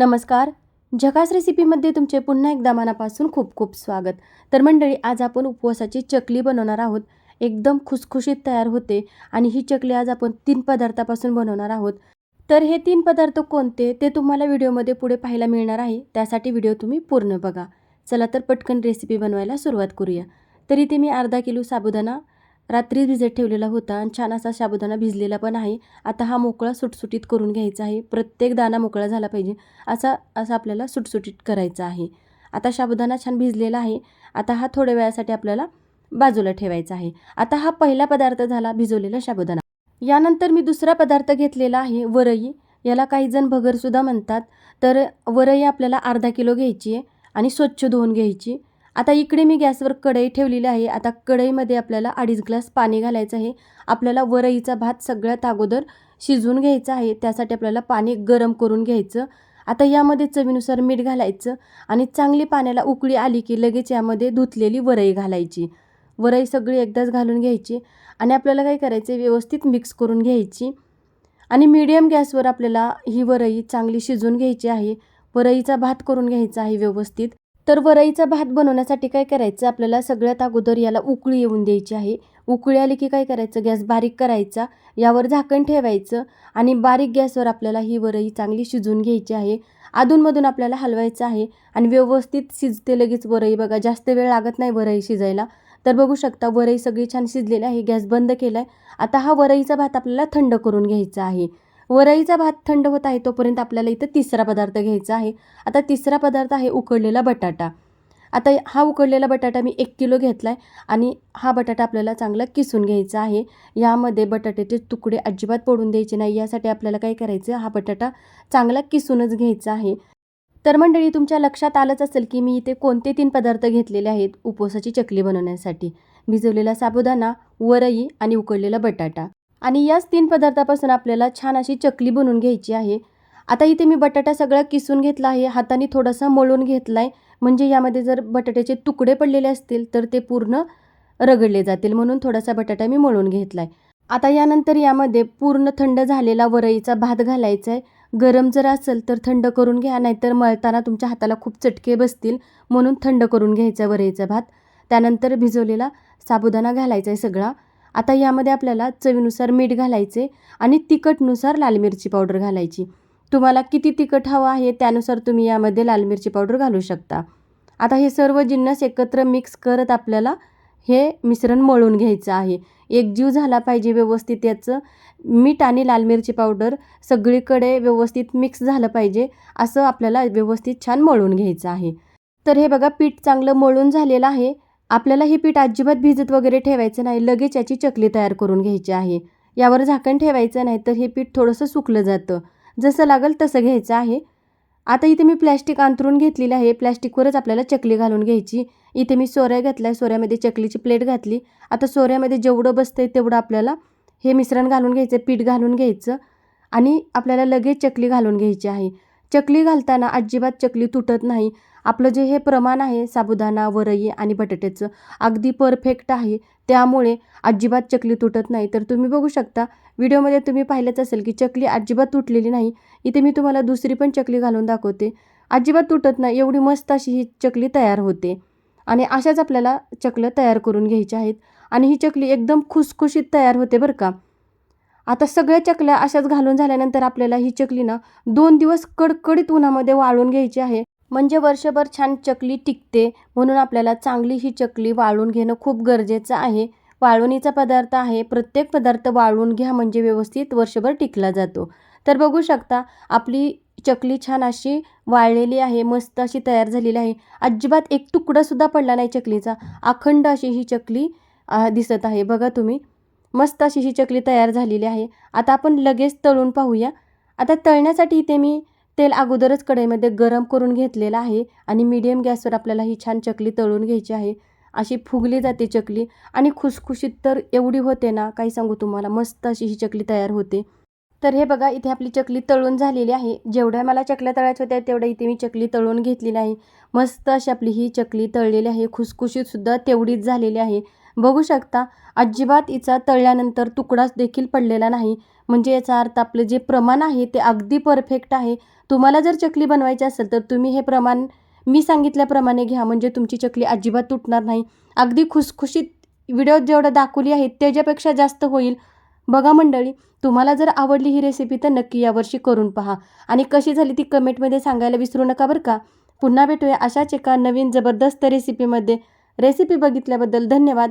नमस्कार. झकास रेसिपीमध्ये तुमचे पुन्हा एकदा मनापासून खूप खूप स्वागत. तर मंडळी आज आपण उपवासाची चकली बनवणार आहोत. एकदम खुसखुशीत तयार होते आणि ही चकली आज आपण तीन पदार्थापासून बनवणार आहोत. तर हे तीन पदार्थ कोणते ते तुम्हाला व्हिडिओमध्ये पुढे पाहायला मिळणार आहे. त्यासाठी व्हिडिओ तुम्ही पूर्ण बघा. चला तर पटकन रेसिपी बनवायला सुरुवात करूया. तर इथे मी अर्धा किलो साबुदाणा रात्री भिजत ठेवलेला होता आणि छान असा साबुदाणा भिजलेला पण आहे. आता हा मोकळा सुटसुटीत करून घ्यायचा आहे. प्रत्येक दाणा मोकळा झाला पाहिजे. असा असा आपल्याला सुटसुटीत करायचा आहे. आता साबुदाणा छान भिजलेला आहे. आता हा थोड्या वेळासाठी आपल्याला बाजूला ठेवायचा आहे. आता हा पहिला पदार्थ झाला भिजवलेला साबुदाणा यानंतर मी दुसरा पदार्थ घेतलेला आहे वरई. याला काही जण भगरसुद्धा म्हणतात. तर वरई आपल्याला अर्धा किलो घ्यायची आहे आणि स्वच्छ धुवून घ्यायची. आता इकडे मी गॅसवर कढई ठेवलेली आहे. आता कढईमध्ये आपल्याला अडीच ग्लास पाणी घालायचं आहे. आपल्याला वरईचा भात सगळ्यात अगोदर शिजवून घ्यायचा आहे. त्यासाठी आपल्याला पाणी गरम करून घ्यायचं. आता यामध्ये चवीनुसार मीठ घालायचं आणि चांगली पाण्याला उकळी आली की लगेच यामध्ये धुतलेली वरई घालायची. वरई सगळी एकदाच घालून घ्यायची आणि आपल्याला काय करायचं व्यवस्थित मिक्स करून घ्यायची. आणि मीडियम गॅसवर आपल्याला ही वरई चांगली शिजवून घ्यायची आहे. वरईचा भात करून घ्यायचा आहे व्यवस्थित. तर वरईचा भात बनवण्यासाठी काय करायचं? आपल्याला सगळ्यात अगोदर याला उकळी येऊन द्यायची आहे. उकळी आली की काय करायचं? गॅस बारीक करायचा. यावर झाकण ठेवायचं आणि बारीक गॅसवर आपल्याला ही वरई चांगली शिजून घ्यायची आहे. अधूनमधून आपल्याला हलवायचं आहे आणि व्यवस्थित शिजते लगेच वरई. बघा जास्त वेळ लागत नाही वरई शिजायला. तर बघू शकता वरई सगळी छान शिजलेली आहे. गॅस बंद केला आहे आता हा वरईचा भात आपल्याला थंड करून घ्यायचा आहे. वरईचा भात थंड होत आहे तोपर्यंत आपल्याला इथं तिसरा पदार्थ घ्यायचा आहे. आता तिसरा पदार्थ आहे उकडलेला बटाटा. आता हा उकडलेला बटाटा मी एक किलो घेतला आहे आणि हा बटाटा आपल्याला चांगला किसून घ्यायचा आहे. यामध्ये बटाट्याचे तुकडे अजिबात पडून द्यायचे नाही. यासाठी आपल्याला काय करायचं हा बटाटा चांगला किसूनच घ्यायचा आहे. तर मंडळी तुमच्या लक्षात आलंच असेल की मी इथे कोणते तीन पदार्थ घेतलेले आहेत उपवासाची चकली बनवण्यासाठी. भिजवलेला साबुदाणा वरई आणि उकडलेला बटाटा. आणि याच तीन पदार्थापासून आपल्याला छान अशी चकली बनवून घ्यायची आहे. आता इथे मी बटाटा सगळा किसून घेतला आहे. हाताने थोडासा मळून घेतला आहे म्हणजे यामध्ये जर बटाट्याचे तुकडे पडलेले असतील तर ते पूर्ण रगडले जातील. म्हणून थोडासा बटाटा मी मळून घेतला आहे आता यानंतर यामध्ये पूर्ण थंड झालेला वरईचा भात घालायचा आहे गरम जर असेल तर थंड करून घ्या नाहीतर मळताना तुमच्या हाताला खूप चटके बसतील. म्हणून थंड करून घ्यायचा वरईचा भात. त्यानंतर भिजवलेला साबुदाणा घालायचा आहे सगळा. आता यामध्ये आपल्याला चवीनुसार मीठ घालायचे आणि तिखटनुसार लाल मिरची पावडर घालायची. तुम्हाला किती तिखट हवं आहे त्यानुसार तुम्ही यामध्ये लाल मिरची पावडर घालू शकता. आता हे सर्व जिन्नस एकत्र मिक्स करत आपल्याला हे मिश्रण मळून घ्यायचं आहे. एकजीव झाला पाहिजे व्यवस्थित याचं. मीठ आणि लाल मिरची पावडर सगळीकडे व्यवस्थित मिक्स झालं पाहिजे. असं आपल्याला व्यवस्थित छान मळून घ्यायचं आहे. तर हे बघा पीठ चांगलं मळून झालेलं आहे. आपल्याला हे पीठ अजिबात भिजत वगैरे ठेवायचं नाही लगेच याची चकली तयार करून घ्यायची आहे. यावर झाकण ठेवायचं नाही तर हे पीठ थोडंसं सुकलं जातं. जसं लागेल तसं घ्यायचं आहे. आता इथे मी प्लॅस्टिक अंतरून घेतलेलं आहे. प्लॅस्टिकवरच आपल्याला चकली घालून घ्यायची. इथे मी सोऱ्या घातल्या सोऱ्यामध्ये चकलीची प्लेट घातली. आता सोऱ्यामध्ये जेवढं बसतं आहे तेवढं आपल्याला हे मिश्रण घालून घ्यायचं पीठ घालून घ्यायचं आणि आपल्याला लगेच चकली घालून घ्यायची आहे. चकली घालताना अजिबात चकली तुटत नाही. आपलं जे हे प्रमाण आहे साबुदाणा वरई आणि बटाट्याचं अगदी परफेक्ट आहे. त्यामुळे अजिबात चकली तुटत नाही. तर तुम्ही बघू शकता व्हिडिओमध्ये तुम्ही पाहिलंच असेल की चकली अजिबात तुटलेली नाही. इथे मी तुम्हाला दुसरी पण चकली घालून दाखवते. अजिबात तुटत नाही एवढी मस्त अशी ही चकली तयार होते. आणि अशाच आपल्याला चकल्या तयार करून घ्यायच्या आहेत. आणि ही चकली एकदम खुसखुशीत तयार होते बरं का. आता सगळ्या चकल्या अशाच घालून झाल्यानंतर आपल्याला ही चकली ना दोन दिवस कडकडीत उन्हामध्ये वाळून घ्यायची आहे. म्हणजे वर्षभर छान चकली टिकते म्हणून आपल्याला चांगली ही चकली वाळून घेणं खूप गरजेचं आहे. वाळवणीचा पदार्थ आहे. प्रत्येक पदार्थ वाळवून घ्या म्हणजे व्यवस्थित वर्षभर टिकला जातो. तर बघू शकता आपली चकली छान अशी वाळलेली आहे मस्त अशी तयार झालेली आहे. अजिबात एक तुकडासुद्धा पडला नाही चकलीचा. अखंड अशी ही चकली दिसत आहे. बघा तुम्ही मस्त अशी ही चकली तयार झालेली आहे. आता आपण लगेच तळून पाहूया. आता तळण्यासाठी इथे मी तेल अगोदरच कढईमध्ये गरम करून घेतलेलं आहे आणि मीडियम गॅसवर आपल्याला ही छान चकली तळून घ्यायची आहे. अशी फुगली जाते चकली आणि खुसखुशीत तर एवढी होते ना काही सांगू तुम्हाला मस्त अशी ही चकली तयार होते. तर हे बघा इथे आपली चकली तळून झालेली आहे. जेवढ्या मला चकल्या तळायच्या होत्या तेवढ्या इथे मी चकली तळून घेतलेली आहे. मस्त अशी आपली ही चकली तळलेली आहे. खुसखुशीतसुद्धा तेवढीच झालेली आहे. बघू शकता अजिबात हिचा तळल्यानंतर तुकडाच देखील पडलेला नाही. म्हणजे याचा अर्थ आपलं जे प्रमाण आहे ते अगदी परफेक्ट आहे. तुम्हाला जर चकली बनवायची असेल तर तुम्ही हे प्रमाण मी सांगितल्याप्रमाणे घ्या. म्हणजे तुमची चकली अजिबात तुटणार नाही. अगदी खुसखुशीत व्हिडिओ जेवढं दाखवली आहे त्याच्यापेक्षा जास्त होईल. बघा मंडळी तुम्हाला जर आवडली ही रेसिपी तर नक्की यावर्षी करून पहा. आणि कशी झाली ती कमेंटमध्ये सांगायला विसरू नका बरं का? पुन्हा भेटूया अशाच एका नवीन जबरदस्त रेसिपीमध्ये रेसिपी बघितल्याबद्दल धन्यवाद.